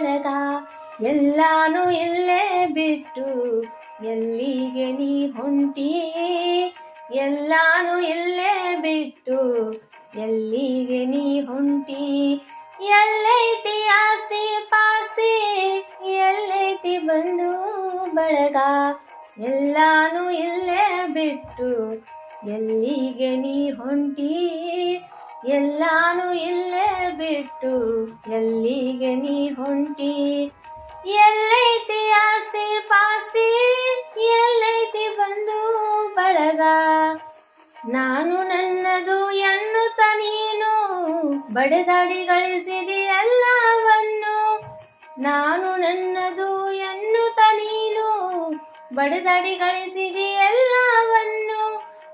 ಬಳಗ ಎಲ್ಲಾನು ಇಲ್ಲೇ ಬಿಟ್ಟು ಎಲ್ಲಿಗೆ ನೀ ಹೊಂಟಿ? ಎಲ್ಲಾನು ಇಲ್ಲೇ ಬಿಟ್ಟು ಎಲ್ಲಿಗೆ ನೀ ಹೊಂಟಿ? ಎಲ್ಲೈತಿ ಆಸ್ತಿ ಪಾಸ್ತಿ, ಎಲ್ಲೈತಿ ಬಂದು ಬಳಗ, ಎಲ್ಲಾನು ಇಲ್ಲೇ ಬಿಟ್ಟು ಎಲ್ಲಿಗೆ ನೀ ಹೊಂಟಿ? ಎಲ್ಲಾನು ಇಲ್ಲೇ ಬಿಟ್ಟು ಎಲ್ಲಿಗೆ ನೀ ಹೊಂಟಿ? ಎಲ್ಲೈತಿ ಆಸ್ತಿ ಪಾಸ್ತಿ, ಎಲ್ಲೈತಿ ಬಂದು ಬಳಗ. ನಾನು ನನ್ನದು ಎನ್ನುತ್ತ ನೀನು, ಬಡದಾಡಿ ಗಳಿಸಿದಿ ಎಲ್ಲವನ್ನು. ನಾನು ನನ್ನದು ಎನ್ನುತ್ತ ನೀನು, ಬಡದಾಡಿ ಗಳಿಸಿದಿ ಎಲ್ಲವನ್ನು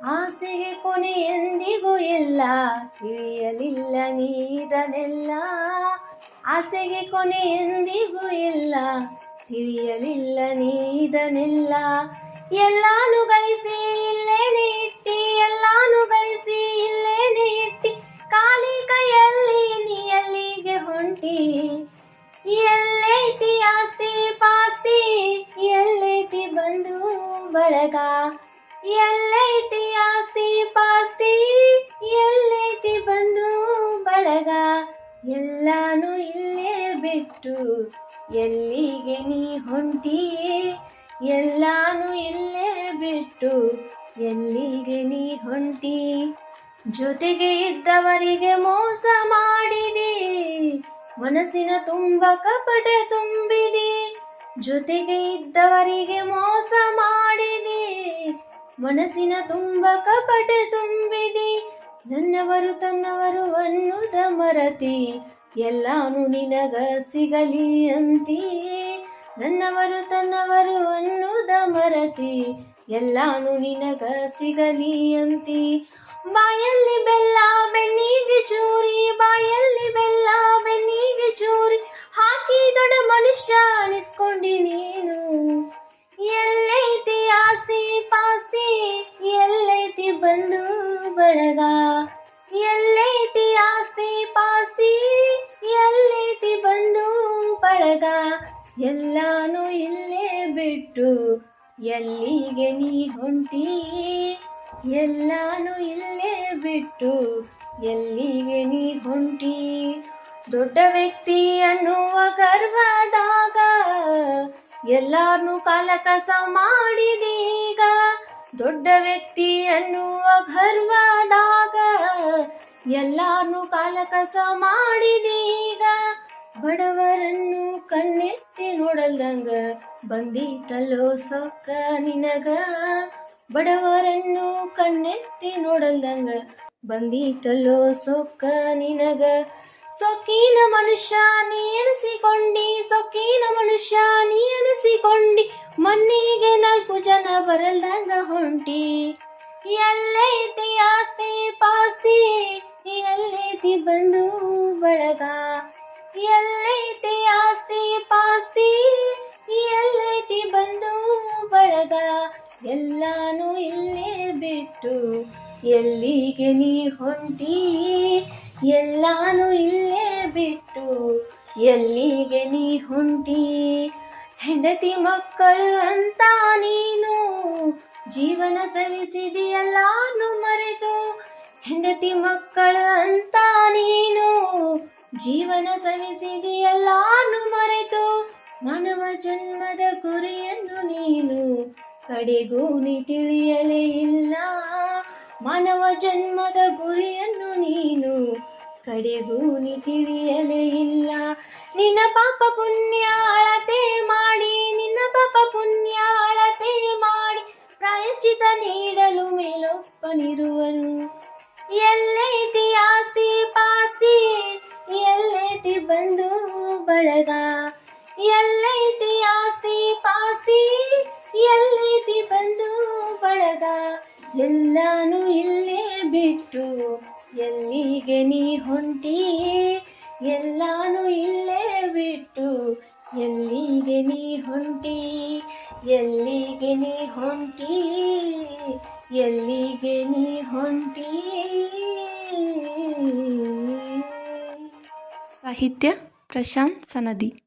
ಆಸೆಗೆ ಕೊನೆ ಎಂದಿಗೂ ಇಲ್ಲ ತಿಳಿಯಲಿಲ್ಲ ನೀದನೆಲ್ಲ ಆಸೆಗೆ ಕೊನೆ ಎಂದಿಗೂ ಇಲ್ಲ ತಿಳಿಯಲಿಲ್ಲ ನೀದನೆಲ್ಲ ಎಲ್ಲಾನು ಗಳಿಸಿ ಬಿಟ್ಟು ಎಲ್ಲಿಗೆ ನೀ ಹೊಂಟಿಯೇ? ಎಲ್ಲಾನು ಇಲ್ಲೇ ಬಿಟ್ಟು ಎಲ್ಲಿಗೆ ನೀ ಹೊಂಟಿ? ಜೊತೆಗೆ ಇದ್ದವರಿಗೆ ಮೋಸ ಮಾಡಿದೆ. ಮನಸ್ಸಿನ ತುಂಬ ಕಪಟೆ ತುಂಬಿದಿ. ಜೊತೆಗೆ ಇದ್ದವರಿಗೆ ಮೋಸ ಮಾಡಿದೆ. ಮನಸ್ಸಿನ ತುಂಬ ಕಪಟೆ ತುಂಬಿದಿ. ನನ್ನವರು ತನ್ನವರು ಅನ್ನುದ ಮರತಿ ಎಲ್ಲಾನು ನಿನಗ ಸಿಗಲಿ ಅಂತೀ. ನನ್ನವರು ತನ್ನವರು ಅನ್ನುದ ಮರತಿ. ಎಲ್ಲಾನು ನಿನಗ ಸಿಗಲಿ ಅಂತಿ. ಬಾಯಲ್ಲಿ ಬೆಲ್ಲ ಬೆನ್ನಿಗೆ ಚೂರಿ ಎಲ್ಲಾನು ಇಲ್ಲೇ ಬಿಟ್ಟು ಎಲ್ಲಿಗೆ ನೀ ಹೊಂಟಿ? ಎಲ್ಲಾನು ಇಲ್ಲೇ ಬಿಟ್ಟು ಎಲ್ಲಿಗೆ ನೀ ಹೊಂಟಿ? ದೊಡ್ಡ ವ್ಯಕ್ತಿ ಅನ್ನುವ ಗರ್ವದಾಗ ಎಲ್ಲಾರನು ಕಾಲಕಸ ಮಾಡಿದೀಗ. ದೊಡ್ಡ ವ್ಯಕ್ತಿ ಅನ್ನುವ ಗರ್ವದಾಗ ಎಲ್ಲಾರನು ಕಾಲಕಸ ಮಾಡಿದೀಗ. ಬಡವರನ್ನು ಕಣ್ಣೆತ್ತಿ ನೋಡಲ್ದಂಗ ಬಂದೀತಲ್ಲೋ ಸೊಕ್ಕ ನಿನಗ? ಬಡವರನ್ನು ಕಣ್ಣೆತ್ತಿ ನೋಡಲ್ದಂಗ ಬಂದೀತಲ್ಲೋ ಸೊಕ್ಕ ನಿನಗ? ಸೊಕ್ಕಿನ ಮನುಷ್ಯ ನೀ ಎನಿಸಿಕೊಂಡಿ, ಸೊಕ್ಕಿನ ಮನುಷ್ಯ ನೀ ಎನಿಸಿಕೊಂಡಿ, ಮಣ್ಣಿಗೆ ನಾಲ್ಕು ಜನ ಬರಲ್ದಂಗ ಹೊಂಟಿ. ಎಲ್ಲೈತಿ ಆಸ್ತಿ ಪಾಸ್ತಿ, ಎಲ್ಲೈತಿ ಬಂದು ಬಳಗ. ಎಲ್ಲಾನು ಇಲ್ಲೇ ಬಿಟ್ಟು ಎಲ್ಲಿಗೆ ನೀ ಹೊಂಟಿ? ಎಲ್ಲಾನು ಇಲ್ಲೇ ಬಿಟ್ಟು ಎಲ್ಲಿಗೆ ನೀ ಹೊಂಟಿ? ಹೆಂಡತಿ ಮಕ್ಕಳು ಅಂತ ನೀನು ಜೀವನ ಸವಿಸಿದೆಯಲ್ಲಾನು ಮರೆತು? ಹೆಂಡತಿ ಮಕ್ಕಳು ಅಂತ ನೀನು ಜೀವನ ಸವಿಸಿದೆಯಲ್ಲಾನು ಮರೆತು? ಮಾನವ ಜನ್ಮದ ಗುರಿಯನ್ನು ನೀನು ಕಡೆಗೂ ನೀ ತಿಳಿಯಲೇ ಇಲ್ಲ. ಮಾನವ ಜನ್ಮದ ಗುರಿಯನ್ನು ನೀನು ಕಡೆಗೂ ನೀ ತಿಳಿಯಲೇ ಇಲ್ಲ. ನಿನ್ನ ಪಾಪ ಪುಣ್ಯ ಅಳತೆ ಮಾಡಿ, ನಿನ್ನ ಪಾಪ ಪುಣ್ಯ ಅಳತೆ ಮಾಡಿ ಪ್ರಾಯಶ್ಚಿತ ನೀಡಲು ಮೇಲೊಪ್ಪನಿರುವನು ಎಲ್ಲೈತಿ ಆಸ್ತಿ ಪಾಸ್ತಿ, ಎಲ್ಲೈತಿ ಬಂದು ಬಳಗ ಎಲ್ಲಾನು ಇಲ್ಲೇ ಬಿಟ್ಟು ಎಲ್ಲಿಗೆ ನೀ ಹೊಂಟಿ? ಎಲ್ಲಾನು ಇಲ್ಲೇ ಬಿಟ್ಟು ಎಲ್ಲಿಗೆ ನೀ ಹೊಂಟಿ? ಎಲ್ಲಿಗೆ ನೀ ಹೊಂಟಿ? ಎಲ್ಲಿಗೆ ನೀ ಹೊಂಟಿ? ಸಾಹಿತ್ಯ ಪ್ರಶಾಂತ್ ಸನದಿ